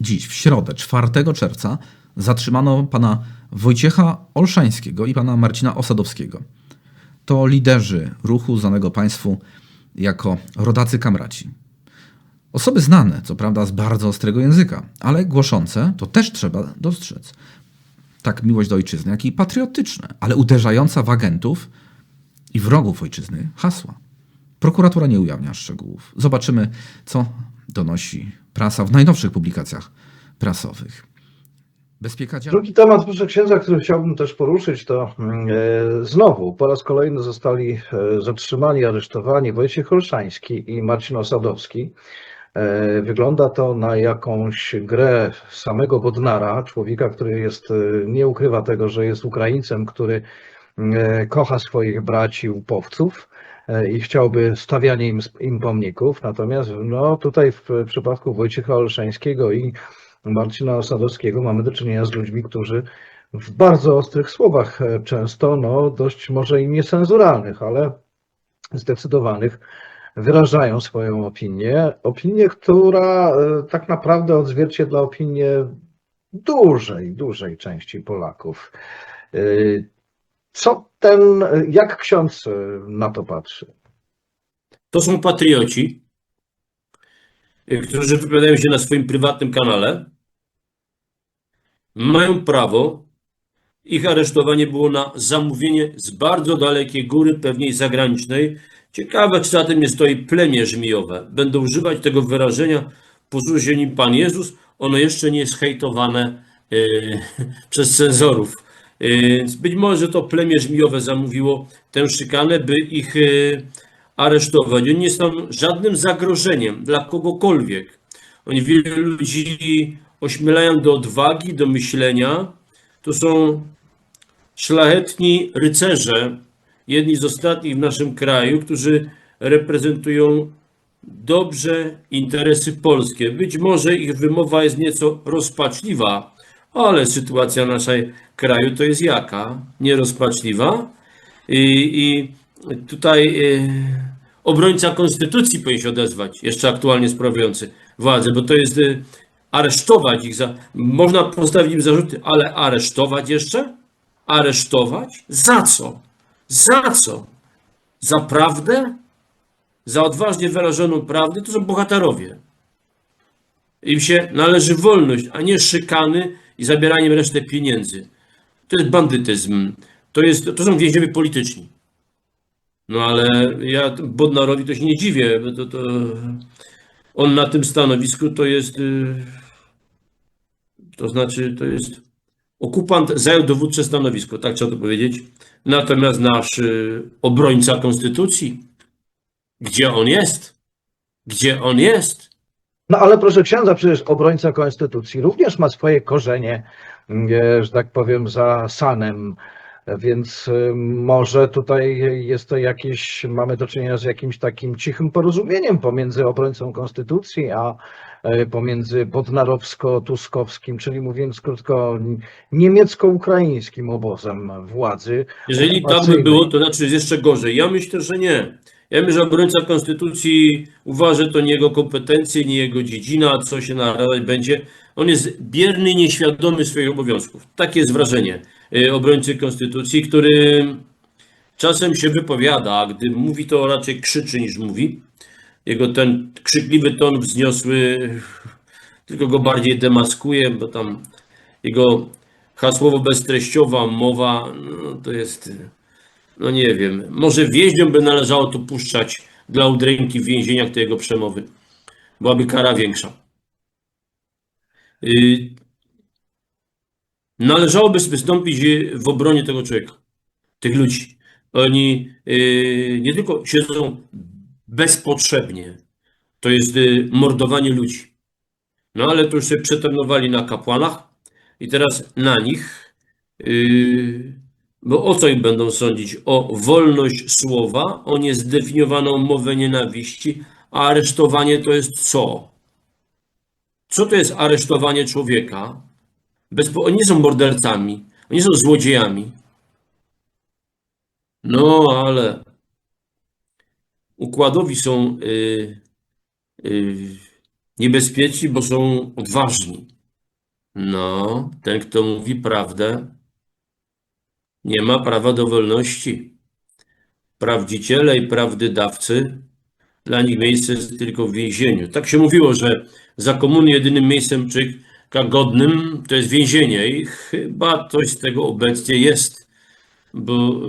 dziś, w środę, 4 czerwca, zatrzymano pana Wojciecha Olszańskiego i pana Marcina Osadowskiego. To liderzy ruchu znanego państwu jako rodacy kamraci. Osoby znane, co prawda z bardzo ostrego języka, ale głoszące, to też trzeba dostrzec. Tak miłość do ojczyzny, jak i patriotyczne, ale uderzająca w agentów i wrogów ojczyzny hasła. Prokuratura nie ujawnia szczegółów. Zobaczymy, co donosi prasa w najnowszych publikacjach prasowych. Drugi temat, proszę księdza, który chciałbym też poruszyć, to mm, e, znowu po raz kolejny zostali e, zatrzymani, aresztowani Wojciech Olszański i Marcin Osadowski. E, Wygląda to na jakąś grę samego Bodnara, człowieka, który jest, nie ukrywa tego, że jest Ukraińcem, który kocha swoich braci łupowców i chciałby stawianie im, im pomników. Natomiast no, tutaj w przypadku Wojciecha Olszańskiego i Marcina Osadowskiego mamy do czynienia z ludźmi, którzy w bardzo ostrych słowach e, często, no dość może i niecenzuralnych, ale zdecydowanych, wyrażają swoją opinię. Opinię, która e, tak naprawdę odzwierciedla opinię dużej, dużej części Polaków. Co ten, jak ksiądz e, na to patrzy? To są patrioci, y, którzy wypowiadają się na swoim prywatnym kanale. Mają prawo. Ich aresztowanie było na zamówienie z bardzo dalekiej góry, pewnie zagranicznej. Ciekawe, czy za tym nie stoi plemię żmijowe. Będą używać tego wyrażenia, posłuży nim Pan Jezus. Ono jeszcze nie jest hejtowane y, przez cenzorów. Y, być może to plemię żmijowe zamówiło tę szykanę, by ich y, aresztować. Oni nie są żadnym zagrożeniem dla kogokolwiek. Oni wielu ludzi ośmielają do odwagi, do myślenia. To są szlachetni rycerze, jedni z ostatnich w naszym kraju, którzy reprezentują dobrze interesy polskie. Być może ich wymowa jest nieco rozpaczliwa, ale sytuacja naszego kraju to jest jaka? Nierozpaczliwa? I, i tutaj e, obrońca konstytucji powinien się odezwać, jeszcze aktualnie sprawujący władzę, bo to jest e, aresztować ich za. Można postawić im zarzuty, ale aresztować jeszcze? Aresztować? Za co? Za co? Za prawdę? Za odważnie wyrażoną prawdę? To są bohaterowie. Im się należy wolność, a nie szykany i zabieraniem reszty pieniędzy. To jest bandytyzm. To, jest, to są więźniowie polityczni. No ale ja Bodnarowi to się nie dziwię, to, to on na tym stanowisku to jest, y, to znaczy to jest okupant zajął dowódcze stanowisko, tak trzeba to powiedzieć. Natomiast nasz y, obrońca konstytucji, gdzie on jest? Gdzie on jest? No ale proszę księdza, przecież obrońca konstytucji również ma swoje korzenie, e, że tak powiem, za sanem. Więc e, może tutaj jest to jakieś, mamy do czynienia z jakimś takim cichym porozumieniem pomiędzy obrońcą konstytucji, a e, pomiędzy podnarowsko-tuskowskim, czyli mówiąc krótko, niemiecko-ukraińskim obozem władzy. Jeżeli tak by było, to znaczy jest jeszcze gorzej. Ja myślę, że nie. Ja myślę, że obrońca konstytucji uważa, że to nie jego kompetencje, nie jego dziedzina, co się narażać będzie. On jest bierny, nieświadomy swoich obowiązków. Takie jest wrażenie y, obrońcy konstytucji, który czasem się wypowiada, a gdy mówi, to raczej krzyczy niż mówi. Jego ten krzykliwy ton wzniosły tylko go bardziej demaskuje, bo tam jego hasłowo beztreściowa mowa no, to jest, no nie wiem, może więźniom by należało to puszczać dla udręki w więzieniach te jego przemowy. Byłaby kara większa. Y, Należałoby wystąpić y, w obronie tego człowieka, tych ludzi. Oni y, nie tylko siedzą bezpotrzebnie, to jest mordowanie ludzi. No ale to już sobie przetrenowali na kapłanach i teraz na nich, bo o co im będą sądzić? O wolność słowa, o niezdefiniowaną mowę nienawiści, a aresztowanie to jest co? Co to jest aresztowanie człowieka? Oni nie są mordercami, oni są złodziejami. No ale układowi są yy, yy, niebezpieczni, bo są odważni. No, ten, kto mówi prawdę, nie ma prawa do wolności. Prawdziciele i prawdydawcy, dla nich miejsce jest tylko w więzieniu. Tak się mówiło, że za komuny jedynym miejscem człowieka godnym to jest więzienie i chyba coś z tego obecnie jest, bo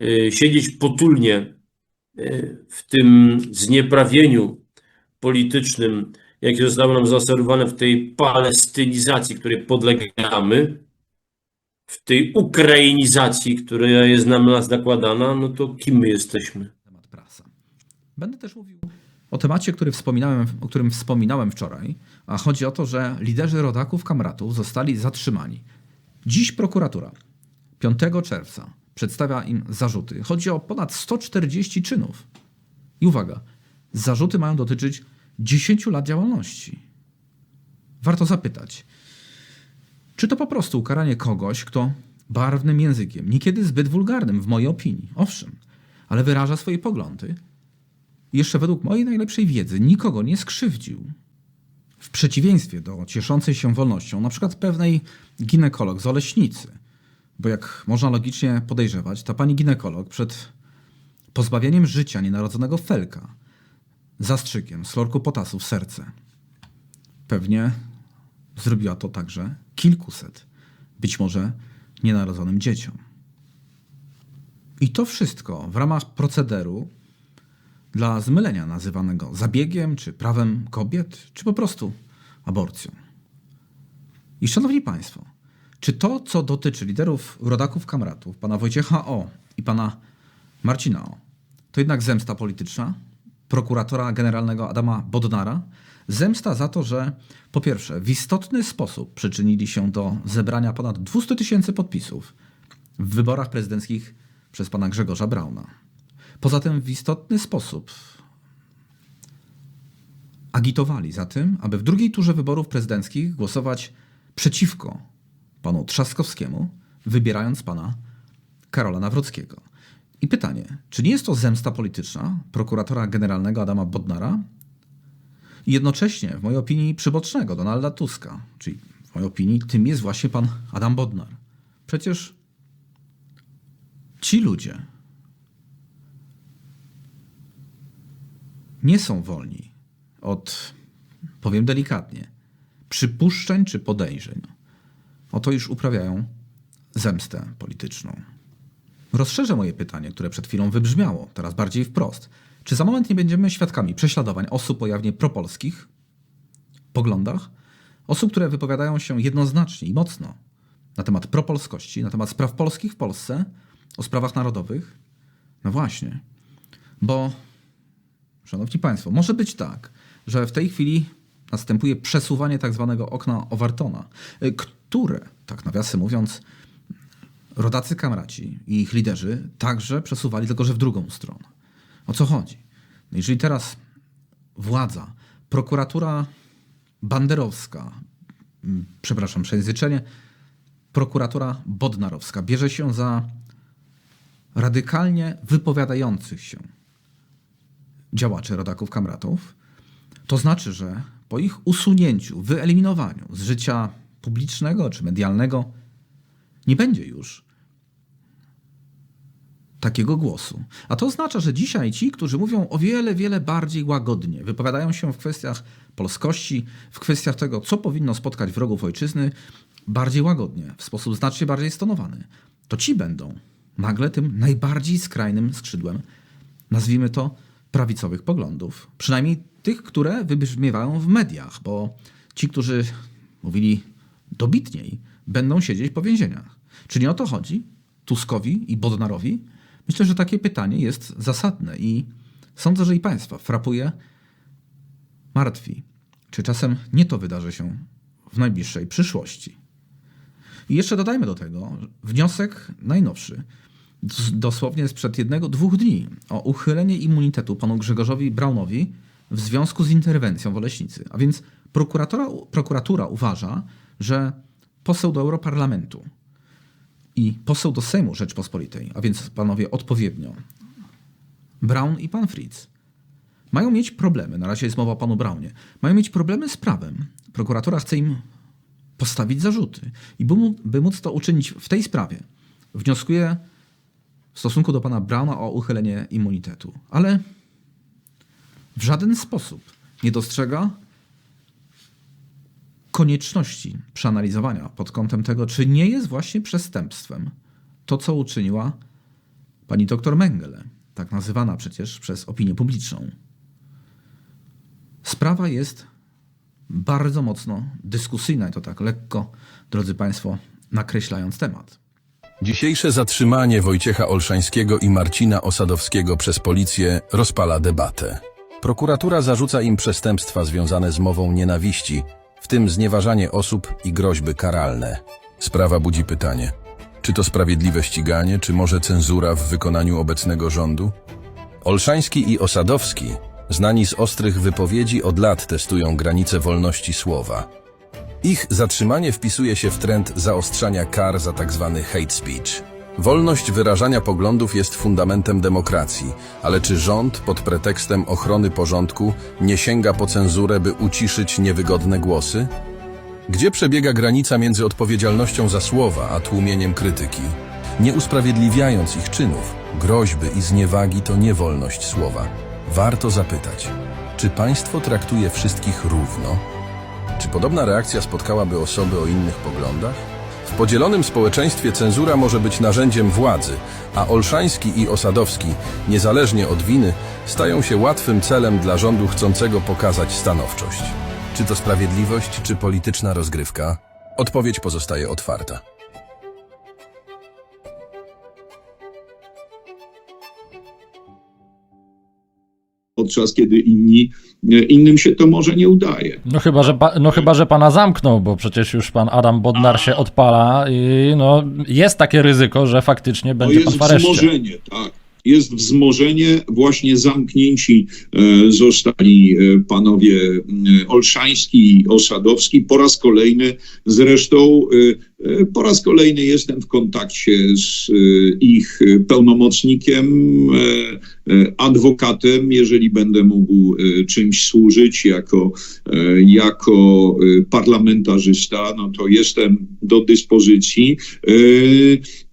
yy, yy, siedzieć potulnie yy, w tym znieprawieniu politycznym, jakie zostało nam zaserwowane w tej palestynizacji, której podlegamy, w tej ukrainizacji, która jest na nas nakładana, no to kim my jesteśmy? temat prasa. Będę też mówił o temacie, który wspominałem, o którym wspominałem wczoraj, a chodzi o to, że liderzy rodaków kamratów zostali zatrzymani. Dziś prokuratura 5 czerwca przedstawia im zarzuty. Chodzi o ponad 140 czynów. I uwaga, zarzuty mają dotyczyć 10 lat działalności. Warto zapytać, czy to po prostu ukaranie kogoś, kto barwnym językiem, niekiedy zbyt wulgarnym w mojej opinii, owszem, ale wyraża swoje poglądy, jeszcze według mojej najlepszej wiedzy nikogo nie skrzywdził. W przeciwieństwie do cieszącej się wolnością, na przykład pewnej ginekolog z Oleśnicy, bo jak można logicznie podejrzewać, ta pani ginekolog przed pozbawieniem życia nienarodzonego Felka zastrzykiem z chlorku potasu w serce. Pewnie zrobiła to także kilkuset, być może nienarodzonym dzieciom. I to wszystko w ramach procederu dla zmylenia nazywanego zabiegiem, czy prawem kobiet, czy po prostu aborcją. I szanowni państwo, czy to, co dotyczy liderów rodaków kamratów, pana Wojciecha O. i pana Marcina O., to jednak zemsta polityczna prokuratora generalnego Adama Bodnara? Zemsta za to, że po pierwsze w istotny sposób przyczynili się do zebrania ponad 200 tysięcy podpisów w wyborach prezydenckich przez pana Grzegorza Brauna. Poza tym w istotny sposób agitowali za tym, aby w drugiej turze wyborów prezydenckich głosować przeciwko panu Trzaskowskiemu, wybierając pana Karola Nawrockiego. I pytanie, czy nie jest to zemsta polityczna prokuratora generalnego Adama Bodnara i jednocześnie, w mojej opinii, przybocznego Donalda Tuska, czyli w mojej opinii tym jest właśnie pan Adam Bodnar. Przecież ci ludzie nie są wolni od, powiem delikatnie, przypuszczeń czy podejrzeń. Oto już uprawiają zemstę polityczną. Rozszerzę moje pytanie, które przed chwilą wybrzmiało, teraz bardziej wprost. Czy za moment nie będziemy świadkami prześladowań osób o jawnie propolskich poglądach? Osób, które wypowiadają się jednoznacznie i mocno na temat propolskości, na temat spraw polskich w Polsce, o sprawach narodowych? No właśnie, bo Szanowni Państwo, może być tak, że w tej chwili następuje przesuwanie tak zwanego okna Overtona, y, które, tak nawiasem mówiąc, rodacy kamraci i ich liderzy także przesuwali, tylko że w drugą stronę. O co chodzi? No jeżeli teraz władza, prokuratura banderowska, mm, przepraszam, przejęzyczenie, prokuratura bodnarowska bierze się za radykalnie wypowiadających się działaczy rodaków kamratów, to znaczy, że po ich usunięciu, wyeliminowaniu z życia publicznego czy medialnego nie będzie już takiego głosu. A to oznacza, że dzisiaj ci, którzy mówią o wiele, wiele bardziej łagodnie, wypowiadają się w kwestiach polskości, w kwestiach tego, co powinno spotkać wrogów ojczyzny, bardziej łagodnie, w sposób znacznie bardziej stonowany, to ci będą nagle tym najbardziej skrajnym skrzydłem, nazwijmy to, prawicowych poglądów. Przynajmniej tych, które wybrzmiewają w mediach, bo ci, którzy mówili dobitniej, będą siedzieć po więzieniach. Czy nie o to chodzi? Tuskowi i Bodnarowi? Myślę, że takie pytanie jest zasadne i sądzę, że i Państwa frapuje, martwi. Czy czasem nie to wydarzy się w najbliższej przyszłości? I jeszcze dodajmy do tego wniosek najnowszy dosłownie sprzed jednego, dwóch dni o uchylenie immunitetu panu Grzegorzowi Braunowi w związku z interwencją w Oleśnicy. A więc prokuratura, uważa, że poseł do Europarlamentu i poseł do Sejmu Rzeczpospolitej, a więc panowie odpowiednio, Braun i pan Fritz, mają mieć problemy, na razie jest mowa o panu Braunie, mają mieć problemy z prawem. Prokuratura chce im postawić zarzuty. I by, móc- by móc to uczynić w tej sprawie, wnioskuję w stosunku do pana Brauna o uchylenie immunitetu. Ale w żaden sposób nie dostrzega konieczności przeanalizowania pod kątem tego, czy nie jest właśnie przestępstwem to, co uczyniła pani doktor Mengele, tak nazywana przecież przez opinię publiczną. Sprawa jest bardzo mocno dyskusyjna i to tak lekko, drodzy Państwo, nakreślając temat. Dzisiejsze zatrzymanie Wojciecha Olszańskiego i Marcina Osadowskiego przez policję rozpala debatę. Prokuratura zarzuca im przestępstwa związane z mową nienawiści, w tym znieważanie osób i groźby karalne. Sprawa budzi pytanie: czy to sprawiedliwe ściganie, czy może cenzura w wykonaniu obecnego rządu? Olszański i Osadowski, znani z ostrych wypowiedzi, od lat testują granice wolności słowa. Ich zatrzymanie wpisuje się w trend zaostrzania kar za tzw. hate speech. Wolność wyrażania poglądów jest fundamentem demokracji, ale czy rząd pod pretekstem ochrony porządku nie sięga po cenzurę, by uciszyć niewygodne głosy? Gdzie przebiega granica między odpowiedzialnością za słowa a tłumieniem krytyki? Nie usprawiedliwiając ich czynów, groźby i zniewagi to nie wolność słowa. Warto zapytać, czy państwo traktuje wszystkich równo? Czy podobna reakcja spotkałaby osoby o innych poglądach? W podzielonym społeczeństwie cenzura może być narzędziem władzy, a Olszański i Osadowski, niezależnie od winy, stają się łatwym celem dla rządu chcącego pokazać stanowczość. Czy to sprawiedliwość, czy polityczna rozgrywka? Odpowiedź pozostaje otwarta. Podczas kiedy inni, innym się to może nie udaje. No chyba, że pa, no chyba, że pana zamknął, bo przecież już pan Adam Bodnar się odpala i no jest takie ryzyko, że faktycznie To będzie pan w areszcie. wzmożenie, tak. Jest wzmożenie, właśnie zamknięci e, zostali e, panowie e, Olszański i Osadowski. Po raz kolejny zresztą, po raz kolejny jestem w kontakcie z ich pełnomocnikiem, adwokatem, jeżeli będę mógł czymś służyć jako, jako parlamentarzysta, no to jestem do dyspozycji.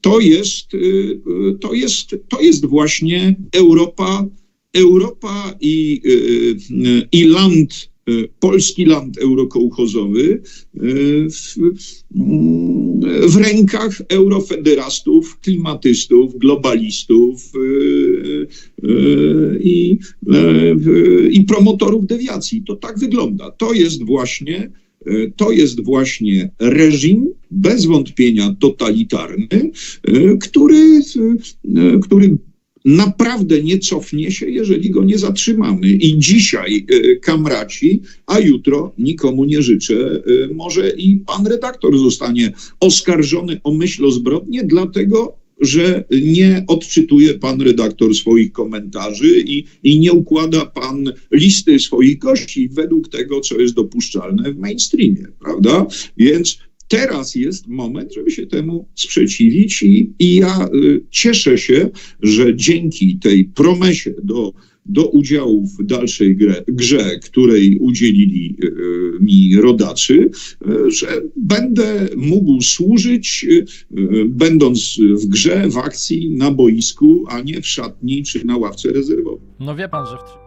To jest, y, y, to jest, to jest właśnie Europa, Europa i, y, i land, polski land eurokołchozowy w, w rękach eurofederastów, klimatystów, globalistów i, i promotorów dewiacji. To tak wygląda. To jest właśnie to jest właśnie reżim, bez wątpienia totalitarny, e, który, e, który naprawdę nie cofnie się, jeżeli go nie zatrzymamy. I dzisiaj e, kamraci, a jutro nikomu nie życzę, e, może i pan redaktor zostanie oskarżony o myśl o zbrodnię, dlatego że nie odczytuje pan redaktor swoich komentarzy i, i nie układa pan listy swoich gości według tego, co jest dopuszczalne w mainstreamie, prawda? Więc teraz jest moment, żeby się temu sprzeciwić i, i ja y, cieszę się, że dzięki tej promesie do, do udziału w dalszej grze, grze której udzielili y, mi rodacy, y, że będę mógł służyć, y, będąc w grze, w akcji, na boisku, a nie w szatni czy na ławce rezerwowej. No wie pan, że w...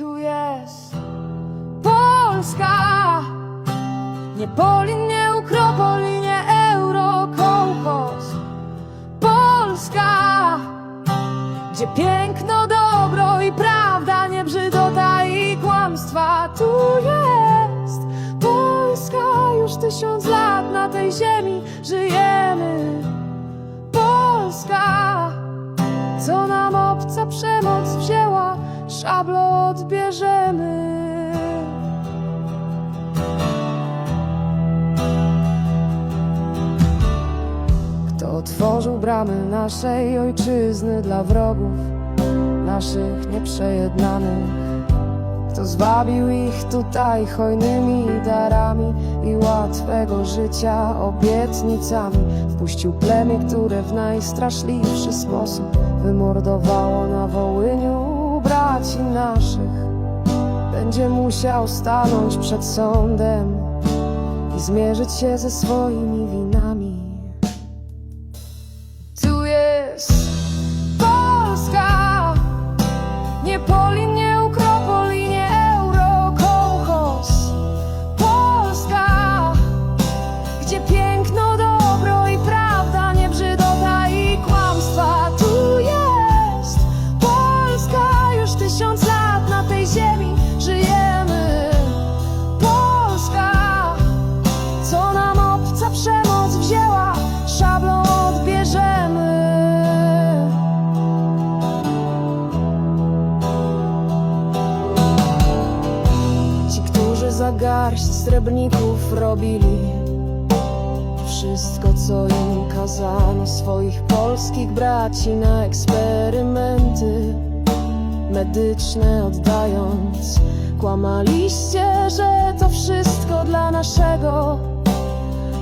Tu jest Polska. Nie Polin, nie Ukropoli, nie Euro, kołchoz. Polska, gdzie piękno, dobro i prawda, nie brzydota i kłamstwa. Tu jest Polska, już tysiąc lat na tej ziemi żyjemy. Polska, co nam obca przemoc wzięła, szablo odbierzemy. Kto otworzył bramy naszej ojczyzny dla wrogów, naszych nieprzejednanych? Kto zwabił ich tutaj hojnymi darami i łatwego życia obietnicami? Wpuścił plemię, które w najstraszliwszy sposób wymordowało na Wołyniu naszych. Będzie musiał stanąć przed sądem i zmierzyć się ze swoimi winami. Tu jest Polska, nie Polin, srebrników robili wszystko, co im kazano, swoich polskich braci na eksperymenty medyczne oddając. Kłamaliście, że to wszystko dla naszego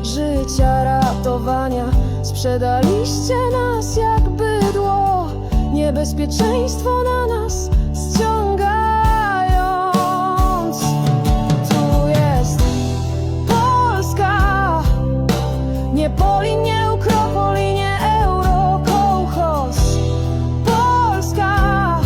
życia, ratowania. Sprzedaliście nas jak bydło, niebezpieczeństwo na nas nie Polin, nie Ukropoli, nie Euro, kołchoz. Polska,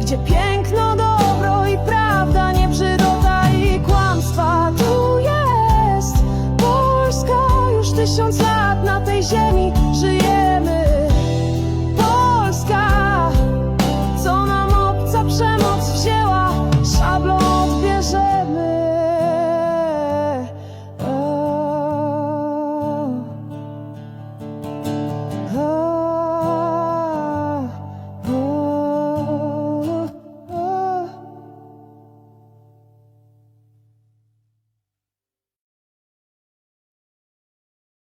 gdzie piękno, dobro i prawda, nie brzydota i kłamstwa. Tu jest Polska, już tysiąc